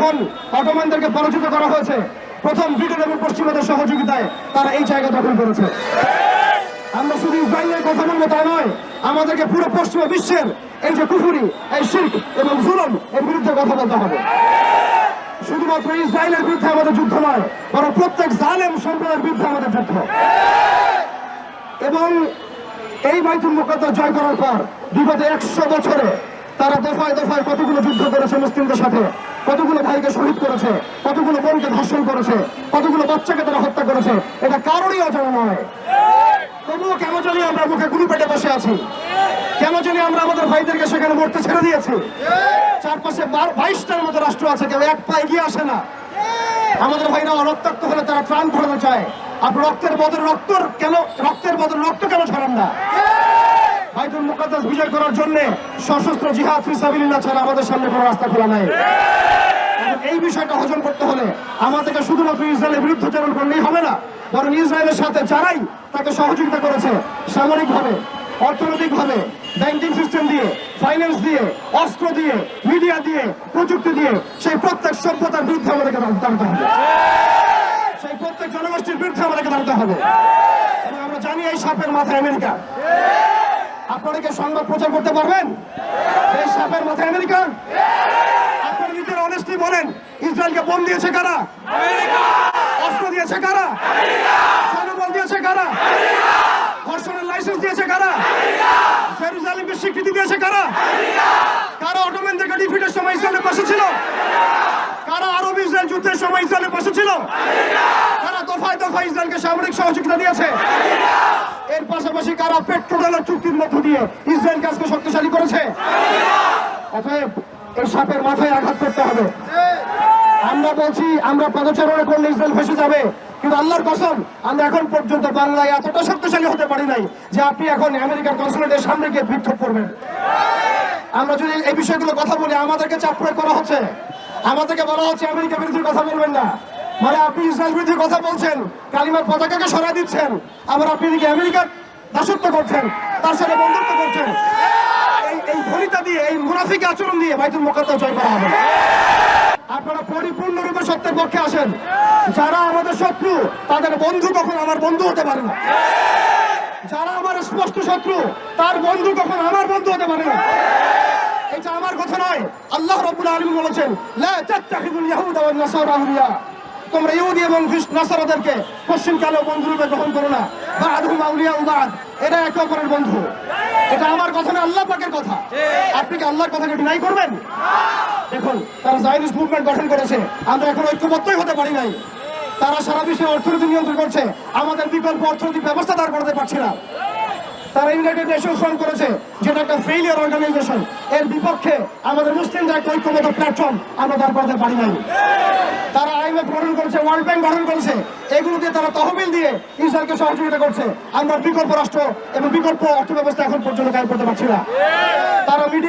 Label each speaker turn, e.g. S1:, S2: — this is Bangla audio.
S1: যখন অটোমানদেরকে পরাজিত করা হয়েছে। প্রথম ব্রিটেন এবং পশ্চিমাদের সহযোগিতায় তারা এই জায়গা দখল করেছে। আমরা শুধু ইসরায়েলের কথা বলব তা নয়, আমাদেরকে পুরো পশ্চিমা বিশ্বের এই যে কুফুরি, এই শির্ক এবং জুলম এর বিরুদ্ধে কথা বলতে হবে। শুধুমাত্র ইসরায়েলের বিরুদ্ধে আমাদের যুদ্ধ নয়, বরং প্রত্যেক জালেম সম্প্রদায়ের বিরুদ্ধে আমাদের যুদ্ধ। এবং এই বাইতুল মুকদ্দাস জয় করার পর বিগত একশো বছরে তারা দফায় দফায় কতগুলো যুদ্ধ করেছে মুসলিমদের সাথে? কতগুলো ভাইকে শহীদ করেছে? কতগুলো বোনকে ধর্ষণ করেছে? কতগুলো বাচ্চাকে তারা হত্যা করেছে? এটা কারোরই অজানা নয়। তবুও কেন জানি আমরা মুখে গুলি পেটে বসে আছি? কেন জানি আমরা আমাদের ভাইদেরকে সেখানে মরতে ছেড়ে দিয়েছি? চারপাশে বাইশটার মতো রাষ্ট্র আছে, কেউ এক পা এগিয়ে আসে না। আমাদের ভাইরা রক্তাক্ত হলে তারা প্রাণ ধরাতে চায়। আর রক্তের বদলে রক্ত কেন রক্তের বদলে রক্ত কেন ছড়ান না? বাইতুল মুকাদ্দাস বিজয় করার জন্য সশস্ত্র জিহাদ ফিসাবিল্লাহ ছাড়া আমাদের সামনে কোনো রাস্তা খোলা নাই। এই বিষয়টা হজম করতে হলে আমাদেরকে শুধুমাত্র ইসরায়েলের বিরুদ্ধাচরণ করলেই হবে না, বরং ইসরায়েলের সাথে যারাই তাকে সহযোগিতা করেছে, সামরিকভাবে, অর্থনৈতিকভাবে ব্যাংকিং সিস্টেম দিয়ে ফাইন্যান্স দিয়ে, অস্ত্র দিয়ে মিডিয়া দিয়ে, প্রযুক্তি দিয়ে, সেই প্রত্যেক সভ্যতার বিরুদ্ধে আমাদেরকে দাঁড়াতে হবে। সেই প্রত্যেক জনগোষ্ঠীর বিরুদ্ধে আমাদেরকে দাঁড়াতে হবে। এবং আমরা জানি এই সাপের মাথায় আমেরিকা। আপনারা কি সংবাদ প্রচার করতে পারবেন? এই সাপের মাথায় আমেরিকা? আপনারা নিজের অনেস্টলি বলেন, ইসরায়েলকে বোম দিয়েছে কারা? অস্ত্র দিয়েছে কারা? জনবল দিয়েছে কারা? ধর্ষণের লাইসেন্স দিয়েছে কারা? জেরুজালেমকে স্বীকৃতি দিয়েছে কারা? কারা অটোমেনদেরকে ডিফিটের সময় ইসরায়েলের পাশে ছিল? কারা আরব ইসরায়েল যুদ্ধের সময় ইসরায়েলের পাশে ছিল? কারা দফায় দফায় ইসরায়েলকে সামরিক সহযোগিতা দিয়েছে? এর পাশাপাশি কারা পেট্রোডালের চুক্তির মধ্য দিয়ে ইসরায়েলকে আজকে শক্তিশালী করেছে? অতএব এই সাপের মাথায় আঘাত করতে হবে। আমরা বলছি, আমরা পদচারণা করলে ইসরায়েল ফেসে যাবে? কিন্তু আল্লাহর কসম, আমরা এখন পর্যন্ত বাংলায় এতটা শক্তিশালী হতে পারি নাই যে আপনি এখন আমেরিকার কনসুলেটের সামনে গিয়ে বিক্ষোভ করবেন। আমরা যদি এই বিষয়গুলো কথা বলি, আমাদেরকে চাপ প্রয়োগ করা হচ্ছে। আমাদেরকে বলা হচ্ছে, আমেরিকা বিরোধী কথা বলবেন না। মানে আপনি ইসরায়েল বিরোধী কথা বলছেন, কালিমার পতাকাকে সরাই দিচ্ছেন, আবার আপনি আমেরিকার দাসত্ব করছেন, তার সাথে বন্ধুত্ব করছেন। এই ভরিতা দিয়ে, এই মুনাফিক আচরণ দিয়ে বাইতুল মোকাদ্দাস জয় করা হবে। আপনারা পরিপূর্ণরূপে সত্যের পক্ষে আসেন। যারা আমাদের শত্রু, তাদের বন্ধু কখন আমার বন্ধু হতে পারে না। যারা আমার স্পষ্ট শত্রু, তার বন্ধু কখন আমার বন্ধু হতে পারে না। এটা আমার কথা নয়। আল্লাহ রাব্বুল আলামিন বলেছেন, লা তাত্তাখিদুল ইয়াহুদা ওয়ান নাসারা আউলিয়া। তোমরা ইহুদি এবং নাসারাদেরকে পশ্চিম কালো বন্ধু রূপে গ্রহণ করো না। বাদহুম আউলিয়া উবাদ এরা একে অপরের বন্ধু। এটা আমার কথা না, আল্লাহ পাকের কথা। আপনি কি আল্লাহর কথাকে ডিনাই করবেন? দেখুন, তারা জাইনিস মুভমেন্ট গঠন করেছে। আমরা এখন ঐক্যবদ্ধই হতে পারি নাই। তারা সারা বিশ্বে অর্থনীতি নিয়ন্ত্রণ করছে। আমাদের বিকল্প অর্থনৈতিক ব্যবস্থা দাঁড় করাতে পারছে না। তারা ইউনাইটেড নেশন ফর্ম করেছে, যেটা একটা ফেইলিয়ার অর্গানাইজেশন এর বিপক্ষে আমাদের মুসলিমরা একটা ঐক্যবদ্ধ প্ল্যাটফর্ম আমরা দাঁড় করাতে পারি নাই। তারা আইএমএফ গঠন করেছে ওয়ার্ল্ড ব্যাংক গঠন করেছে। এগুলো দিয়ে তারা তহবিল দিয়ে ইসরায়েলকে সহযোগিতা করছে। আমরা বিকল্প রাষ্ট্র এবং বিকল্প অর্থ ব্যবস্থা এখন পর্যন্ত কায়ম করতে পারছি না। তারা মিডিয়া